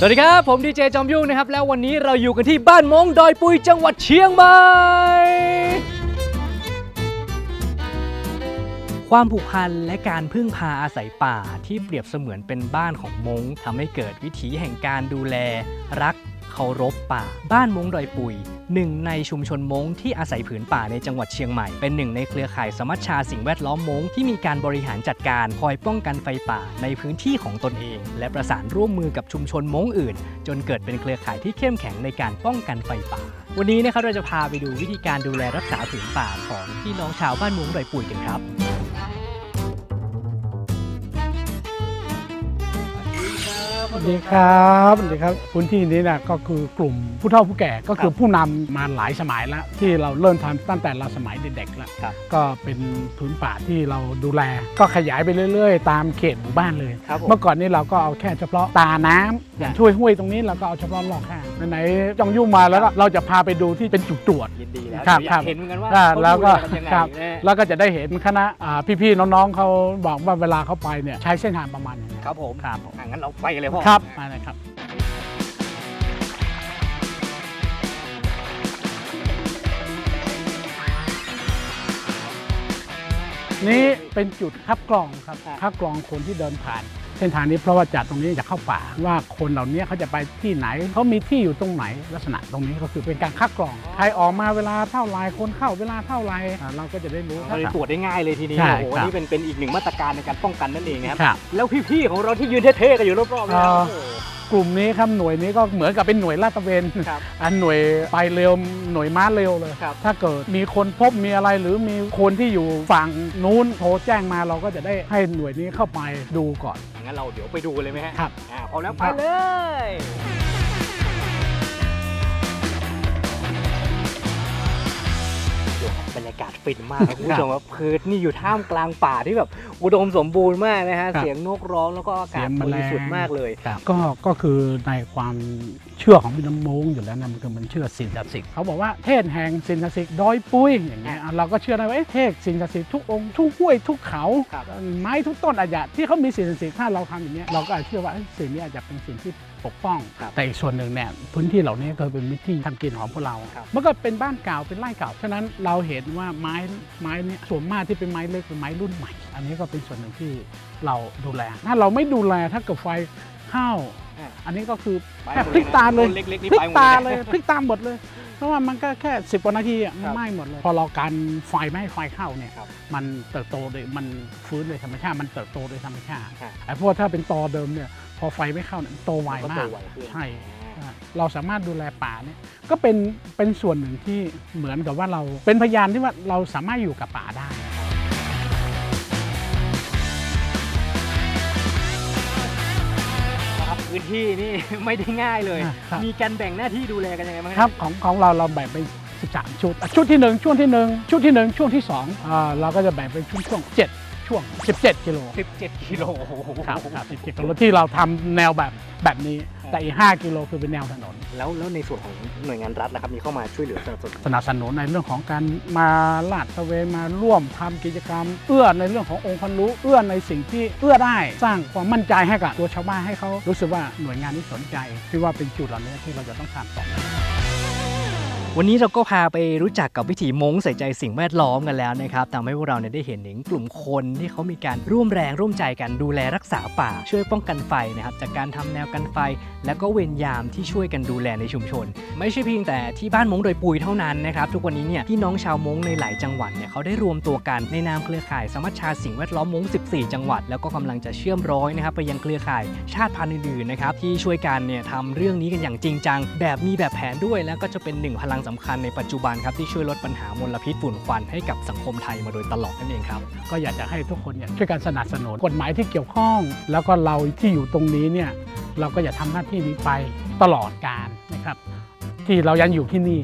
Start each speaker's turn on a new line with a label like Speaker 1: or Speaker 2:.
Speaker 1: สวัสดีครับ ผมดีเจจอมยุ่งนะครับ แล้ววันนี้เราอยู่กันที่บ้านมงดอยปุยจังหวัดเชียงใหม่ ความผูกพันและการพึ่งพาอาศัยป่าที่เปรียบเสมือนเป็นบ้านของมงทำให้เกิดวิถีแห่งการดูแล รัก เคารพป่า บ้านมงดอยปุยหนึ่งในชุมชนมงที่อาศัยผืนป่าในจังหวัดเชียงใหม่ เป็นหนึ่งในเครือข่ายสมัชชาสิ่งแวดล้อมมงที่มีการบริหารจัดการคอยป้องกันไฟป่าในพื้นที่ของตนเอง และประสานร่วมมือกับชุมชนมงอื่น จนเกิดเป็นเครือข่ายที่เข้มแข็งในการป้องกันไฟป่า วันนี้นะครับเราจะพาไปดูวิธีการดูแลรักษาผืนป่าของพี่น้องชาวบ้านมงดอยปุยกันครับ
Speaker 2: วัสดีครับสวัสดีครับ พื้นที่นี้นะก็คือกลุ่มผู้เฒ่าผู้แก่ก็คือผู้นำมาหลายสมัยแล้ว ที่เราเริ่มทำตั้งแต่เราสมัยเด็กๆแล้ว
Speaker 1: ครับ
Speaker 2: ก็เป็นผืนป่าที่เราดูแล ก็ขยายไปเรื่อยๆ ตามเขตหมู่บ้านเลย
Speaker 1: ครับผม
Speaker 2: เมื่อก่อนนี้เราก็เอาแค่เฉพาะตาน้ำอย่างช่วยห้วยตรงนี้เราก็เอาเฉพาะรอบข้างไหนๆจองยุ่งมาแล้วก็เราจะพาไปดูที่เป็นจุดตรวจ
Speaker 1: ยินดี แล้ว
Speaker 2: ครับ
Speaker 1: อยา
Speaker 2: ครั
Speaker 1: ก
Speaker 2: บ
Speaker 1: เห็นเหมือนกันว่า
Speaker 2: อ่า
Speaker 1: เขา
Speaker 2: แล้วก็
Speaker 1: ดูแลกันยังไง
Speaker 2: ครับ
Speaker 1: แน่
Speaker 2: แล้วก็จะได้เห็นคณะอ่าพี่ๆน้องๆเขาบอกว่าเวลาเขาไปเนี่ยใช้เส้นทางประมาณนี้
Speaker 1: ครับผม
Speaker 2: ครับ
Speaker 1: อะงั้นเราไปกันเลยพ่อ
Speaker 2: ครับมาเลยครับ นี่เป็นจุดคับกรองครับคับกรองคนที่เดินผ่าน เส้นทางนี้เพราะว่าจากตรงนี้จะเข้าป่าว่าคนเหล่านี้เขาจะไปที่ไหนเขามีที่อยู่ตรงไหนลักษณะตรงนี้ก็คือเป็นการคัดกรองใครออกมาเวลาเท่าไรคนเข้าเวลาเท่าไรอ่าเราก็จะได้รู้
Speaker 1: เราจะตรวจได้ง่ายเลยทีนี้
Speaker 2: ใช่
Speaker 1: โอ้โห
Speaker 2: ครับ
Speaker 1: นี่เป็นเป็นอีกหนึ่งมาตรการในการป้องกันนั่นเองนะครับ
Speaker 2: ครับ
Speaker 1: แล้วพี่ๆของเราที่ยืนเท่ๆกันอยู่รอบๆเนี่ย
Speaker 2: อ่า
Speaker 1: โอ้โห
Speaker 2: กลุ่มนี้ครับหน่วยนี้ก็เหมือนกับเป็นหน่วยลาดตระเวน
Speaker 1: ครับ
Speaker 2: อันหน่วยไปเร็วหน่วยม้าเร็วเลย
Speaker 1: ครับ
Speaker 2: ถ้าเกิดมีคนพบมีอะไรหรือมีคนที่อยู่ฝั่งนู้นโทรแจ้งมาเราก็จะได้ให้หน่วยนี้เข้าไปดูก่อน
Speaker 1: งั้นเราเดี๋ยวไปดูเลยไหมฮะ
Speaker 2: ครับ
Speaker 1: อ่าพร้อมแล้ว
Speaker 2: ค
Speaker 1: ไป
Speaker 2: รับ
Speaker 1: เลยโอ้โหบรรยากาศฟินมากครับคุณผู้ชมครับคือนี่อยู่ท่ามกลางป่าที่แบบ อุดมสมบูรณ์มากนะฮะ
Speaker 2: ครับ
Speaker 1: เสียงนกร้องแล้วก็อากาศ
Speaker 2: เสียงแม
Speaker 1: บ
Speaker 2: ลง
Speaker 1: ริสุทธิ์มากเลย
Speaker 2: ก็ก็คือในความเชื่อของพี่น้ำมงอยู่แล้วนะมันคือมันเชื่อสิ่งศักดิ์สิทธิ์เขาบอกว่าเทศแห่งสิ่งศักดิ์สิทธิ์ดอยปุ้ยอย่างเงี้ยอะเราก็เชื่อได้ว่าเอ๊ะเทศสิ่งศักดิ์สิทธิ์ทุกองค์ทุกห้วยทุกเขา
Speaker 1: ครับ
Speaker 2: ไม้ทุกต้นอาจจะที่เขามีสิ่งศักดิ์สิทธิ์ถ้าเราทำอย่างเงี้ยเราก็อาจเชื่อว่าเอ้ยสิ่งนี้อาจจะเป็นสิ่งที่ปกป้อง
Speaker 1: ครับ
Speaker 2: แต่อีกส่วนหนึ่งเนี่ยพื้นที่เหล่านี้ก็เป็นพื้นที่ทำกินของพวกเรา
Speaker 1: ครับ
Speaker 2: มันก็เป็นบ้านเก่าเป็นไร่เก่า ฉะนั้นเราเห็นว่าไม้ไม้เนี่ยส่วนมากที่เป็นไม้เล็กเป็นไม้รุ่นใหม่ อันนี้ก็เป็นส่วนหนึ่งที่เราดูแล ถ้าเราไม่ดูแลถ้าเกิดไฟเข้า
Speaker 1: อ่า
Speaker 2: อันนี้ก็คือ
Speaker 1: ไป
Speaker 2: แค่
Speaker 1: หมด
Speaker 2: พลิกตาเลย
Speaker 1: ต้นเล็กๆนี่
Speaker 2: พลิ
Speaker 1: ไป
Speaker 2: ก
Speaker 1: หมด
Speaker 2: ตา
Speaker 1: เล
Speaker 2: เลยยพลิกตามหมดเลย เพราะว่ามันก็แค่สิบกว่านาทีอะ
Speaker 1: ครับ
Speaker 2: ไหม้หมดเลย พอเราการไฟไม่ให้ไฟเข้าเนี่ย
Speaker 1: ครับ
Speaker 2: มันเติบโตโดยมันฟื้นโดยธรรมชาติ มันเติบโตโดยธรรมชาติ
Speaker 1: ครับ
Speaker 2: ไอ้พวกถ้าเป็นตอเดิมเนี่ยพอไฟไม่เข้าเนี่ยมันโตไว
Speaker 1: ก็
Speaker 2: มา
Speaker 1: โต
Speaker 2: ก
Speaker 1: ไวขึ้น
Speaker 2: ใช่ใช่เราสามารถดูแลป่าเนี่ยก็เป็นเป็นส่วนหนึ่งที่เหมือนกับว่าเราเป็นพยานที่ว่าเราสามารถอยู่กับป่าได้
Speaker 1: พื้นที่นี่ ไม่ได้ง่ายเลย
Speaker 2: อ่าครับ
Speaker 1: มีการแบ่งหน้าที่ดูแลกันยังไงบ้าง
Speaker 2: ครับของของเราเราแบ่งเป็น13 ชุดอะชุดที่ 1 ช่วงที่ 1 ชุดที่ 1 ช่วงที่2อ่าเราก็จะแบ่งเป็นช่วงช่วง7 ช่วง 17 กิโล
Speaker 1: 17 กิโล
Speaker 2: ครับครับ17กิโลที่เราทำแนวแบบแบบนี้ แต่อีก5กิโลคือเป็นแนวถนน
Speaker 1: แล้วแล้วในส่วนของหน่วยงานรัฐนะครับมีเข้ามาช่วยเหลือสนับสนุน
Speaker 2: สนับสนุนในเรื่องของการมาลาดตระเวนมาร่วมทำกิจกรรม เอื้อในเรื่องขององค์ความรู้เอื้อในสิ่งที่เอื้อได้ สร้างความมั่นใจให้กับตัวชาวบ้านให้เขารู้สึกว่าหน่วยงานนี้สนใจที่ว่าเป็นจุดเหล่านี้ที่เราจะต้องทำต่อ
Speaker 1: วันนี้เราก็พาไปรู้จักกับวิถีมงใส่ใจสิ่งแวดล้อมกันแล้วนะครับทำให้พวกเราเนี่ยได้เห็นถึงกลุ่มคนที่เขามีการร่วมแรงร่วมใจกันดูแลรักษาป่า ช่วยป้องกันไฟนะครับจากการทำแนวกันไฟ และก็เวรยามที่ช่วยกันดูแลในชุมชน ไม่ใช่เพียงแต่ที่บ้านมงโดยปุยเท่านั้นนะครับทุกวันนี้เนี่ยพี่น้องชาวมงในหลายจังหวัดเนี่ยเขาได้รวมตัวกันในนามเครือข่ายสมัชชาสิ่งแวดล้อมมง 14 จังหวัด แล้วก็กำลังจะเชื่อมร้อยนะครับไปยังเครือข่ายชาติพันธุ์อื่นๆนะครับที่ช่วยกันเนี่ยทำเรื่องนี้กันอย่างจริงจัง แบบมีแบบแผนด้วยแล้วก็จะเป็นหนึ่งพลังสำคัญในปัจจุบันครับที่ช่วยลดปัญหามลพิษฝุ่นควันให้กับสังคมไทยมาโดยตลอดนั่นเองครับ
Speaker 2: ก็อยากจะให้ทุกคนเนี่ยช่วยกันสนับสนุนกฎหมายที่เกี่ยวข้อง แล้วก็เราที่อยู่ตรงนี้เนี่ยเราก็อย่าทำหน้าที่นี้ไปตลอดการนะครับ ที่เรายังอยู่ที่นี่